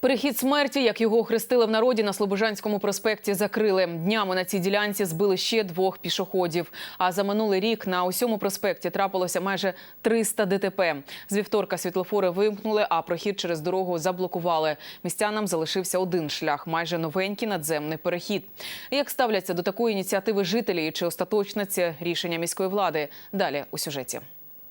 Перехід смерті, як його охрестили в народі на Слобожанському проспекті, закрили. Днями на цій ділянці збили ще двох пішоходів. А за минулий рік на усьому проспекті трапилося майже 300 ДТП. З вівторка світлофори вимкнули, а прохід через дорогу заблокували. Містянам залишився один шлях – майже новенький надземний перехід. Як ставляться до такої ініціативи жителі і чи остаточне це рішення міської влади? Далі у сюжеті.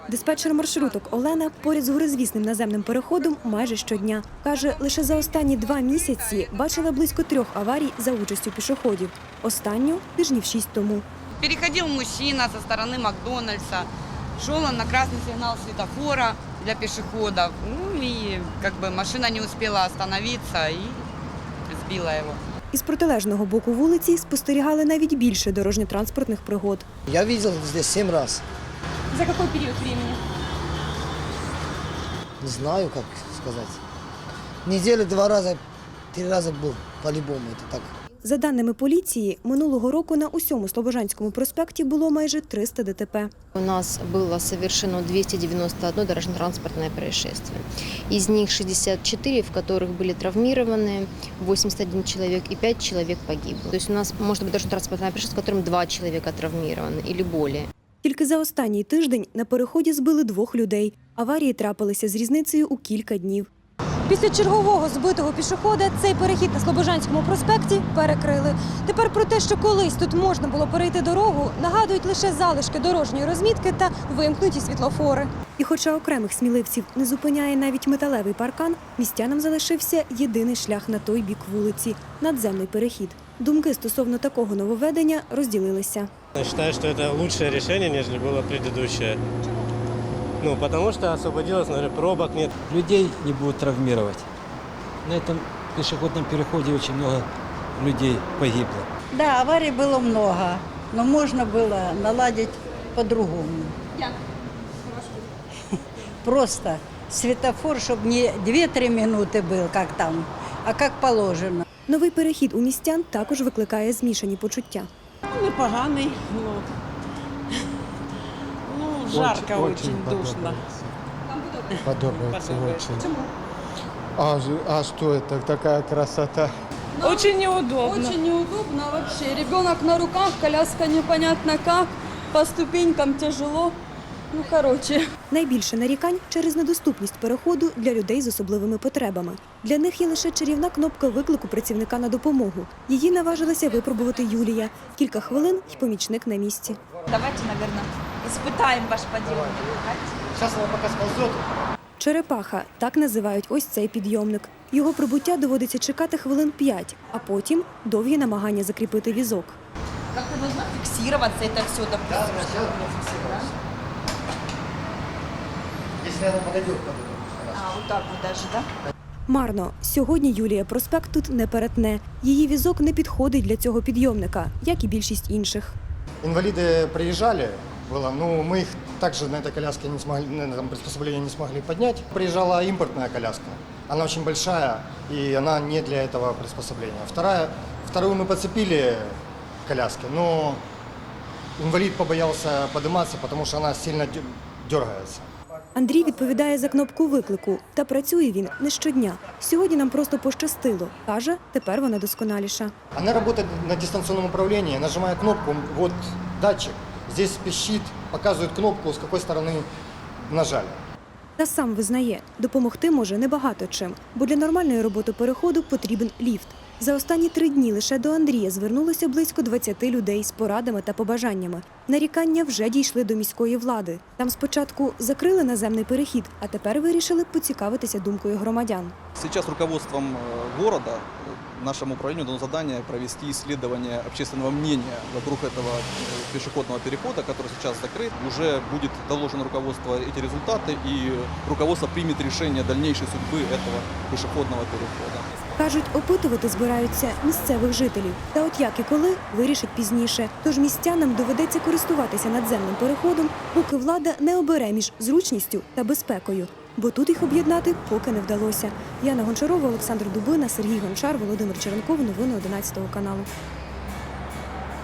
Диспетчер маршруток Олена поряд з горизвісним наземним переходом майже щодня. Каже, лише за останні два місяці бачила близько трьох аварій за участю пішоходів. Останню тижнів шість тому. Переходил мужчина со стороны Макдональдса, шел он на красный сигнал светофора для пешеходов. Ну и как бы машина не успела остановиться и сбила его. Із протилежного боку вулиці спостерігали навіть більше дорожньо-транспортних пригод. Я видел здесь семь раз. За який період часу? Не знаю, как сказать. Недели два раза, три раза был, по-любому, это так. За даними поліції, минулого року на усьому Слобожанському проспекті було майже 300 ДТП. У нас было совершено 291 дорожно-транспортное происшествие. Из них 64, в которых были травмированы 81 человек и 5 человек погибло. То есть у нас может быть дорожно-транспортное происшествие, в котором 2 человека травмированы или более. Тільки за останній тиждень на переході збили двох людей. Аварії трапилися з різницею у кілька днів. Після чергового збитого пішохода цей перехід на Слобожанському проспекті перекрили. Тепер про те, що колись тут можна було перейти дорогу, нагадують лише залишки дорожньої розмітки та вимкнуті світлофори. І хоча окремих сміливців не зупиняє навіть металевий паркан, містянам залишився єдиний шлях на той бік вулиці надземний перехід. Думки стосовно такого нововведення розділилися. Я считаю, что это лучшее решение, нежели было предыдущее. Ну, потому что освободилось, наверное, пробок нет. людей не будут травмировать. На этом пешеходном переходе очень много людей погибло. Да, аварий было много, но можно было наладить по-другому. Просто светофор, чтобы не 2-3 минуты был, как там, а как положено. Новий перехід у містян також викликає змішані почуття. Непоганий, ну, ну жарко очень, душно. Подобается очень. А, же- а что это? Такая красота. Очень неудобно. Очень неудобно вообще. Ребенок на руках, коляска непонятно как, по ступенькам тяжело. Ну, короче. Найбільше нарікань через недоступність переходу для людей з особливими потребами. Для них є лише чарівна кнопка виклику працівника на допомогу. Її наважилася випробувати Юлія. Кілька хвилин і помічник на місці. Давайте, наверное, испытаем ваш подъем. Сейчас она пока сползет. Черепаха так називають ось цей підйомник. Його прибуття доводиться чекати хвилин п'ять, а потім довгі намагання закріпити візок. Как-то должно фиксироваться это все, допустим. Сейчас будет фиксироваться. Если она подойдет под это. А, вот так вот даже, да? Марно, сьогодні Юлія проспект тут не перетне. Її візок не підходить для цього підйомника, як і більшість інших. Инвалиды приезжали, было, ну, мы их также на этой коляске не смогли, на этом приспособлении не смогли поднять. Приезжала импортная коляска. Она очень большая, и она не для этого приспособления. Вторая, вторую мы подцепили коляски, но инвалид побоялся подниматься, потому что она сильно дё- дергается. Андрій відповідає за кнопку виклику, та працює він не щодня. Сьогодні нам просто пощастило. Каже, тепер вона досконаліша. Она работает на дистанционном управлении, нажимая кнопку, вот датчик, здесь пищит, показывает кнопку, с какой стороны нажали. Та сам визнає, допомогти може небагато чим, бо для нормальної роботи переходу потрібен ліфт. За останні три дні лише до Андрія звернулося близько 20 людей з порадами та побажаннями. Нарікання вже дійшли до міської влади. Там спочатку закрили наземний перехід, а тепер вирішили поцікавитися думкою громадян. Сейчас руководством э, города, э, нашему управлению дано задание провести исследование общественного мнения вокруг этого э, пешеходного перехода, который сейчас закрыт. Уже будет доложено руководство эти результаты, и руководство примет решение дальнейшей судьбы этого пешеходного перехода. Кажуть, опитувати збираються місцевих жителів. Та от як і коли вирішить пізніше. Тож містянам доведеться користуватися надземним переходом, поки влада не обере між зручністю та безпекою. Бо тут їх об'єднати поки не вдалося. Яна Гончарова, Олександр Дубина, Сергій Гончар, Володимир Черенков. Новини 11 каналу.